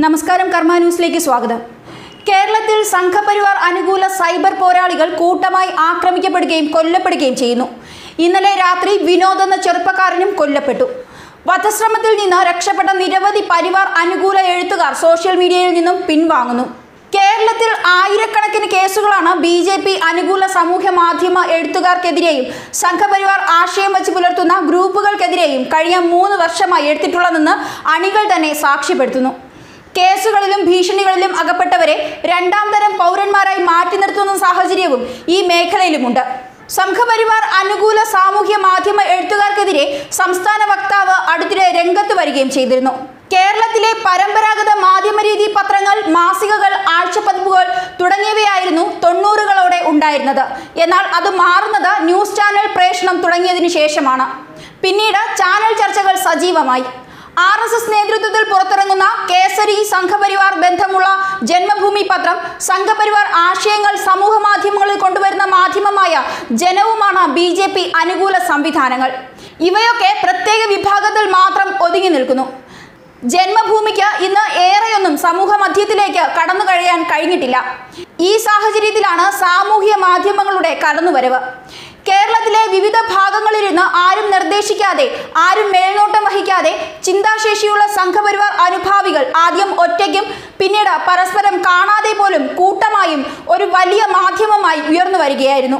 നമസ്കാരം കർമ്മ ന്യൂസിലേക്ക് സ്വാഗതം. കേരളത്തിൽ സംഘപരിവാർ അനുകൂല സൈബർ പോരാളികൾ കൂട്ടമായി ആക്രമിക്കപ്പെടുകയും കൊല്ലപ്പെടുകയും ചെയ്യുന്നു. ഇന്നലെ രാത്രി വിനോദ് എന്ന ചെറുപ്പക്കാരനും കൊല്ലപ്പെട്ടു. വധശ്രമത്തിൽ നിന്ന് രക്ഷപ്പെട്ട നിരവധി പരിവാർ അനുകൂല എഴുത്തുകാർ സോഷ്യൽ മീഡിയയിൽ നിന്നും പിൻവാങ്ങുന്നു. കേരളത്തിൽ ആയിരക്കണക്കിന് കേസുകളാണ് ബി ജെ പി അനുകൂല സമൂഹ മാധ്യമ എഴുത്തുകാർക്കെതിരെയും സംഘപരിവാർ ആശയം വെച്ച് പുലർത്തുന്ന ഗ്രൂപ്പുകൾക്കെതിരെയും കഴിഞ്ഞ മൂന്ന് വർഷമായി എടുത്തിട്ടുള്ളതെന്ന് അണികൾ തന്നെ സാക്ഷ്യപ്പെടുത്തുന്നു. കേസുകളിലും ഭീഷണികളിലും അകപ്പെട്ടവരെ രണ്ടാം തരം പൗരന്മാരായി മാറ്റി നിർത്തുന്ന സാഹചര്യവും ഈ മേഖലയിലുമുണ്ട്. സംഘപരിവാർ അനുകൂല സാമൂഹ്യ മാധ്യമ എഴുത്തുകാർക്കെതിരെ സംസ്ഥാന വക്താവ് അടുത്തിടെ രംഗത്ത് വരികയും ചെയ്തിരുന്നു. കേരളത്തിലെ പരമ്പരാഗത മാധ്യമരീതി പത്രങ്ങൾ മാസികകൾ ആഴ്ചപ്പതിപ്പുകൾ തുടങ്ങിയവയായിരുന്നു തൊണ്ണൂറുകളോടെ ഉണ്ടായിരുന്നത്. എന്നാൽ അത് മാറുന്നത് ന്യൂസ് ചാനൽ പ്രേഷണം തുടങ്ങിയതിനു ശേഷമാണ്. പിന്നീട് ചാനൽ ചർച്ചകൾ സജീവമായി. ആർ എസ് എസ് നേതൃത്വത്തിൽ പുറത്തിറങ്ങുന്ന കേസരി സംഘപരിവാർ ബന്ധമുള്ള ജന്മഭൂമി പത്രം സംഘപരിവാർ ആശയങ്ങൾ സമൂഹ മാധ്യമങ്ങളിൽ കൊണ്ടുവരുന്ന മാധ്യമമായ ജനവുമാണ് ബി ജെ പി അനുകൂല സംവിധാനങ്ങൾ. ഇവയൊക്കെ പ്രത്യേക വിഭാഗത്തിൽ മാത്രം ഒതുങ്ങി നിൽക്കുന്നു. ജന്മഭൂമിക്ക് ഇന്ന് ഏറെയൊന്നും സമൂഹ മധ്യത്തിലേക്ക് കടന്നു കഴിയാൻ കഴിഞ്ഞിട്ടില്ല. ഈ സാഹചര്യത്തിലാണ് സാമൂഹ്യ മാധ്യമങ്ങളുടെ കടന്നുവരവ്. കേരളത്തിലെ വിവിധ ഭാഗങ്ങളിലിരുന്ന് ആരും നിർദ്ദേശിക്കാതെ ആരും മേൽനോട്ടം വഹിക്കാതെ ചിന്താശേഷിയുള്ള സംഘപരിവാർ അനുഭാവികൾ ആദ്യം ഒറ്റയ്ക്കും പിന്നീട് പരസ്പരം കാണാതെ പോലും കൂട്ടമായും ഒരു വലിയ മാധ്യമമായി ഉയർന്നു വരികയായിരുന്നു.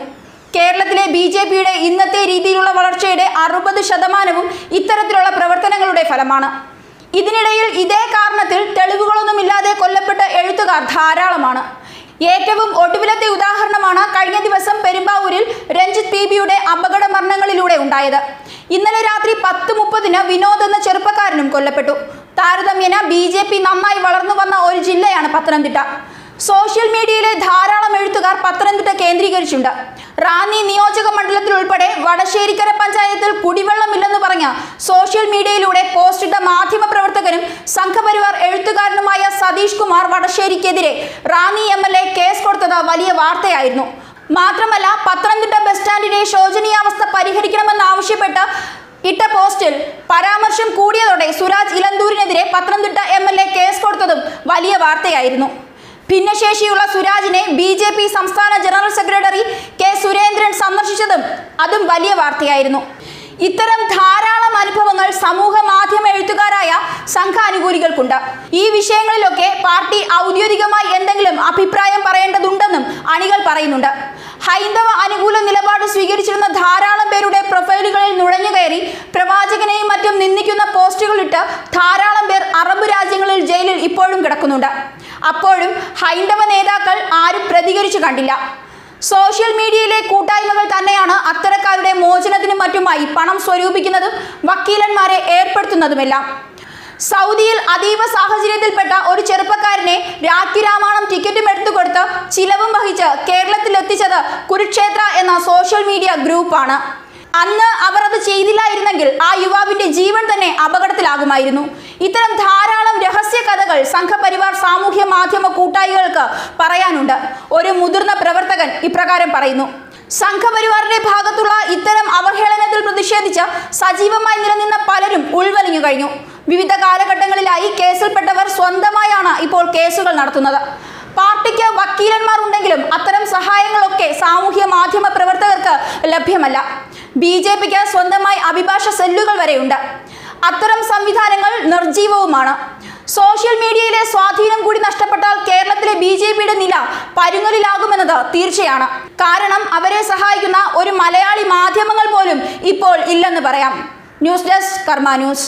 കേരളത്തിലെ ബി ജെ പിയുടെ ഇന്നത്തെ രീതിയിലുള്ള വളർച്ചയുടെ അറുപത് ശതമാനവും ഇത്തരത്തിലുള്ള പ്രവർത്തനങ്ങളുടെ ഫലമാണ്. ഇതിനിടയിൽ ഇതേ കാരണത്തിൽ തെളിവുകളൊന്നുമില്ലാതെ കൊല്ലപ്പെട്ട എഴുത്തുകാർ ധാരാളമാണ്. ഏറ്റവും ഒടുവിലത്തെ ഉദാഹരണമാണ് കഴിഞ്ഞ ദിവസം പെരുമ്പാവൂരിൽ രഞ്ജിത് പി ബിയുടെ അപകട മരണങ്ങളിലൂടെ ഉണ്ടായത്. ഇന്നലെ രാത്രി പത്ത് മുപ്പതിന് വിനോദ് എന്ന ചെറുപ്പക്കാരനും കൊല്ലപ്പെട്ടു. താരതമ്യേന ബി ജെ പി നന്നായി വളർന്നു വന്ന ഒരു ജില്ലയാണ് പത്തനംതിട്ട. സോഷ്യൽ മീഡിയയിലെ ധാരാളം എഴുത്തുകാർ പത്തനംതിട്ട കേന്ദ്രീകരിച്ചുണ്ട് റാന്നി നിയോജക മണ്ഡലത്തിൽ ഉൾപ്പെടെ വടശ്ശേരിക്കര പഞ്ചായത്തിൽ കുടിവെള്ളമില്ലെന്ന് പറഞ്ഞ സോഷ്യൽ മീഡിയയിലൂടെ പോസ്റ്റിട്ട മാധ്യമ പ്രവർത്തകനും സംഘപരിവാർ എഴുത്തുകാരനുമായ Satheesh Kumar വടശ്ശേരിക്കെതിരെ Ranni M L A case കൊടുത്തത് വലിയ വാർത്തയായിരുന്നു. മാത്രമല്ല പത്തനംതിട്ട ബസ് സ്റ്റാൻഡിന്റെ ശോചനീയാവസ്ഥ പരിഹരിക്കണമെന്നാവശ്യപ്പെട്ട് ഇട്ട പോസ്റ്റിൽ പരാമർശം കൂടിയതോടെ Suraj ഇലന്തൂരിനെതിരെ Pathanamthitta M L A case കൊടുത്തതും വലിയ വാർത്തയായിരുന്നു. ഭിന്നശേഷിയുള്ള സുരാജിനെ ബി ജെ പി സംസ്ഥാന ജനറൽ സെക്രട്ടറി കെ സുരേന്ദ്രൻ സന്ദർശിച്ചതും അതും വലിയ വാർത്തയായിരുന്നു. ഇത്തരം ധാരാളം അനുഭവങ്ങൾ സമൂഹ മാധ്യമ എഴുത്തുകാരായ സംഘാനുകൂലികൾക്കുണ്ട്. ഈ വിഷയങ്ങളിലൊക്കെ പാർട്ടി ഔദ്യോഗികമായി എന്തെങ്കിലും അഭിപ്രായം പറയേണ്ടതുണ്ടെന്നും അണികൾ പറയുന്നുണ്ട്. ഹൈന്ദവ അനുകൂല നിലപാട് സ്വീകരിച്ചിരുന്ന ധാരാളം പേരുടെ പ്രൊഫൈലുകളിൽ അപ്പോഴും ഹൈന്ദവ നേതാക്കൾ ആരും പ്രതികരിച്ചു കണ്ടില്ല. സോഷ്യൽ മീഡിയയിലെ കൂട്ടായ്മകൾ തന്നെയാണ് അത്തരക്കാരുടെ മോചനത്തിനും മറ്റുമായി പണം സ്വരൂപിക്കുന്നതും വക്കീലന്മാരെ ഏർപ്പെടുത്തുന്നതുമെല്ലാം. സൗദിയിൽ അതീവ സാഹചര്യത്തിൽപ്പെട്ട ഒരു ചെറുപ്പക്കാരനെ രാഖി രാമായണം ടിക്കറ്റും എടുത്തുകൊടുത്ത് ചിലവും വഹിച്ച് കേരളത്തിൽ എത്തിച്ചത് കുരുക്ഷേത്ര എന്ന സോഷ്യൽ മീഡിയ ഗ്രൂപ്പാണ്. അന്ന് അവർ അത് ചെയ്തില്ലായിരുന്നെങ്കിൽ ആ യുവാവിന്റെ ജീവൻ തന്നെ അപകടത്തിലാകുമായിരുന്നു. ഇത്തരം ധാരാളം രഹസ്യ കഥകൾ സംഘപരിവാർ സാമൂഹ്യ മാധ്യമ കൂട്ടായികൾക്ക് പറയാനുണ്ട്. ഒരു മുതിർന്ന പ്രവർത്തകൻ ഇപ്രകാരം പറയുന്നു. സംഘപരിവാറിന്റെ ഭാഗത്തുള്ള ഇത്തരം അവഹേളനത്തിൽ പ്രതിഷേധിച്ച് സജീവമായി നിലനിന്ന പലരും ഉൾവലിഞ്ഞു കഴിഞ്ഞു. വിവിധ കാലഘട്ടങ്ങളിലായി കേസിൽപ്പെട്ടവർ സ്വന്തമായാണ് ഇപ്പോൾ കേസുകൾ നടത്തുന്നത്. പാർട്ടിക്ക് വക്കീലന്മാർ ഉണ്ടെങ്കിലും അത്തരം സഹായങ്ങളൊക്കെ സാമൂഹ്യ മാധ്യമ പ്രവർത്തകർക്ക് ലഭ്യമല്ല. ബി ജെ പിക്ക് സ്വന്തമായി അഭിഭാഷ സെല്ലുകൾ വരെയുണ്ട്. അത്തരം സംവിധാനങ്ങൾ നിർജീവവുമാണ് സോഷ്യൽ മീഡിയയിലെ സ്വാധീനം കൂടി നഷ്ടപ്പെട്ടാൽ കേരളത്തിലെ ബി ജെ പിയുടെ നില പരുങ്ങലിലാകുമെന്നത് തീർച്ചയാണ്. കാരണം അവരെ സഹായിക്കുന്ന ഒരു മലയാളി മാധ്യമങ്ങൾ പോലും ഇപ്പോൾ ഇല്ലെന്ന് പറയാം. News desk Karma news.